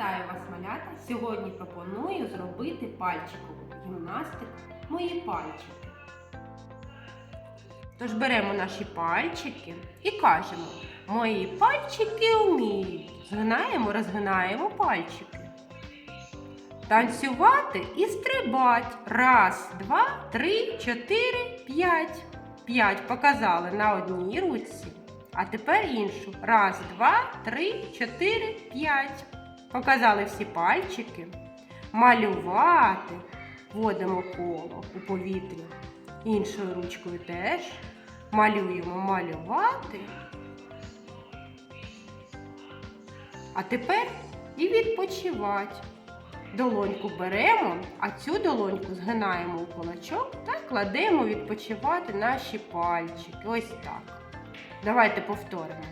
Вітаю вас, малята! Сьогодні пропоную зробити пальчикову гімнастику мої пальчики. Тож беремо наші пальчики і кажемо: Мої пальчики вміють. Згинаємо, розгинаємо пальчики. Танцювати і стрибать. Раз, два, три, чотири, п'ять. П'ять показали на одній руці. А тепер іншу. Раз, два, три, чотири, п'ять. Показали всі пальчики. Малювати. Вводимо коло у повітрі. Іншою ручкою теж. Малюємо малювати. А тепер і відпочивати. Долоньку беремо, а цю долоньку згинаємо у кулачок та кладемо відпочивати наші пальчики. Ось так. Давайте повторимо.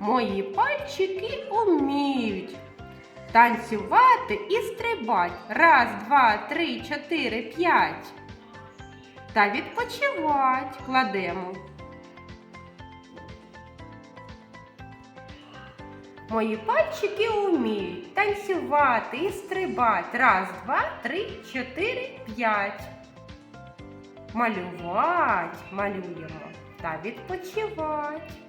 Мої пальчики уміють танцювати і стрибать. Раз, два, три, чотири, п'ять. Та відпочивать кладемо. Мої пальчики вміють танцювати і стрибати. Раз, два, три, чотири, п'ять. Малювать малюємо та відпочивать.